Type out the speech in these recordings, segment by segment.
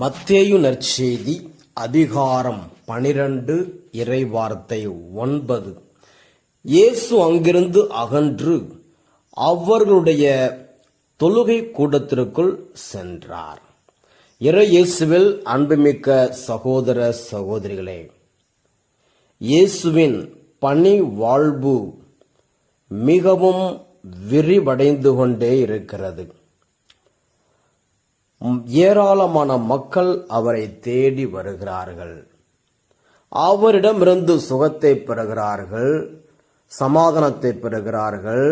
மத்தேயு நற்செய்தி அதிகாரம் பனிரண்டு இறைவார்த்தை ஒன்பது. இயேசு அங்கிருந்து அகன்று அவர்களுடைய தொழுகை கூடத்திற்குள் சென்றார். இறை இயேசுவில் அன்புமிக்க சகோதர சகோதரிகளே இயேசுவின் பணி வாழ்வு மிகவும் விரிவடைந்து கொண்டே இருக்கிறது. ஏராளமான மக்கள் அவரை தேடி வருகிறார்கள். அவரிடமிருந்து சுகத்தை பெறுகிறார்கள் சமாதானத்தை பெறுகிறார்கள்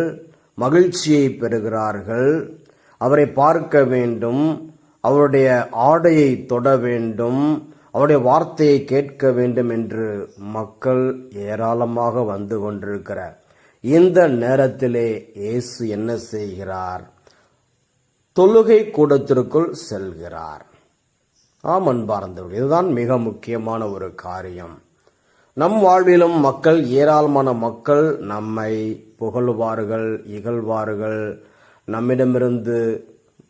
மகிழ்ச்சியை பெறுகிறார்கள். அவரை பார்க்க வேண்டும் அவருடைய ஆடையை தொட வேண்டும் அவருடைய வார்த்தையை கேட்க வேண்டும் என்று மக்கள் ஏராளமாக வந்து கொண்டிருக்கிறார். இந்த நேரத்திலே இயேசு என்ன செய்கிறார்? தொழுகை கூடத்திற்குள் செல்கிறார். ஆம் அன்பார்ந்தவர்கள் இதுதான் மிக முக்கியமான ஒரு காரியம். நம் வாழ்விலும் மக்கள் ஏராளமான மக்கள் நம்மை புகழுவார்கள் இகழ்வார்கள் நம்மிடமிருந்து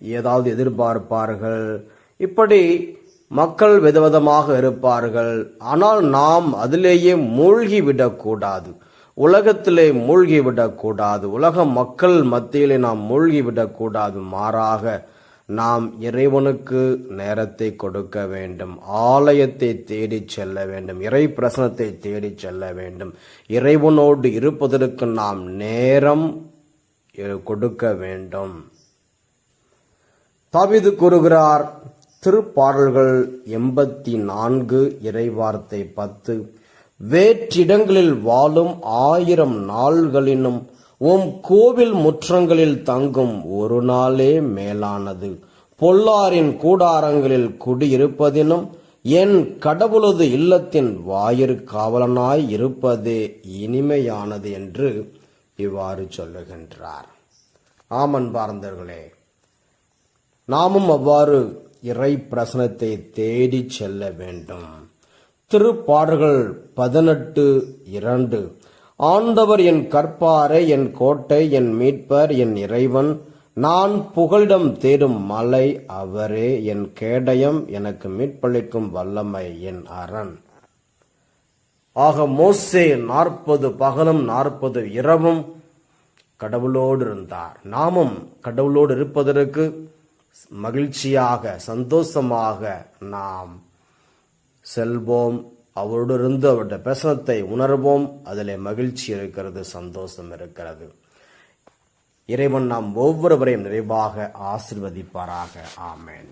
ஏதாவது எதிர்பார்ப்பார்கள். இப்படி மக்கள் விதவிதமாக இருப்பார்கள். ஆனால் நாம் அதிலேயே மூழ்கிவிடக்கூடாது. உலகத்திலே மூழ்கிவிடக்கூடாது. உலக மக்கள் மத்தியிலே நாம் மூழ்கிவிடக்கூடாது. மாறாக நாம் இறைவனுக்கு நேரத்தை கொடுக்க வேண்டும். ஆலயத்தை தேடி செல்ல வேண்டும். இறை பிரசனத்தை தேடி செல்ல வேண்டும். இறைவனோடு இருப்பதற்கு நாம் நேரம் கொடுக்க வேண்டும். தவிது கூறுகிறார் திருப்பாடல்கள் எண்பத்தி நான்கு இறைவார்த்தை பத்து. வேற்றிடங்களில் வாழும் ஆயிரம் நாள்களினும் உம் கோவில் முற்றங்களில் தங்கும் ஒரு நாளே மேலானது. பொல்லாரின் கூடாரங்களில் குடியிருப்பதினும் என் கடவுளது இல்லத்தின் வாயிற்காவலனாய் இருப்பதே இனிமையானது என்று இவ்வாறு சொல்லுகின்றார். ஆமன் பார்ந்தர்களே நாமும் அவ்வாறு இறை பிரசனத்தை தேடி செல்ல வேண்டும். திருப்பாடல்கள் பதினெட்டு இரண்டு. ஆண்டவர் என் கற்பாரை என் கோட்டை என் மீட்பர் என் இறைவன். நான் புகழிடம் தேடும் மலை அவரே என் கேடயம் எனக்கு மீட்பளிக்கும் வல்லமை என் அரண். ஆக மோசே நாற்பது பகலும் நாற்பது இரவும் கடவுளோடு இருந்தார். நாமும் கடவுளோடு இருப்பதற்கு மகிழ்ச்சியாக சந்தோஷமாக நாம் செல்வோம் அவரோடிருந்து அவருடைய பிரசனத்தை உணர்வோம். அதில் மகிழ்ச்சி இருக்கிறது சந்தோஷம் இருக்கிறது. இறைவன் நாம் ஒவ்வொருவரையும் நிறைவாக ஆசிர்வதிப்பாராக. ஆமேன்.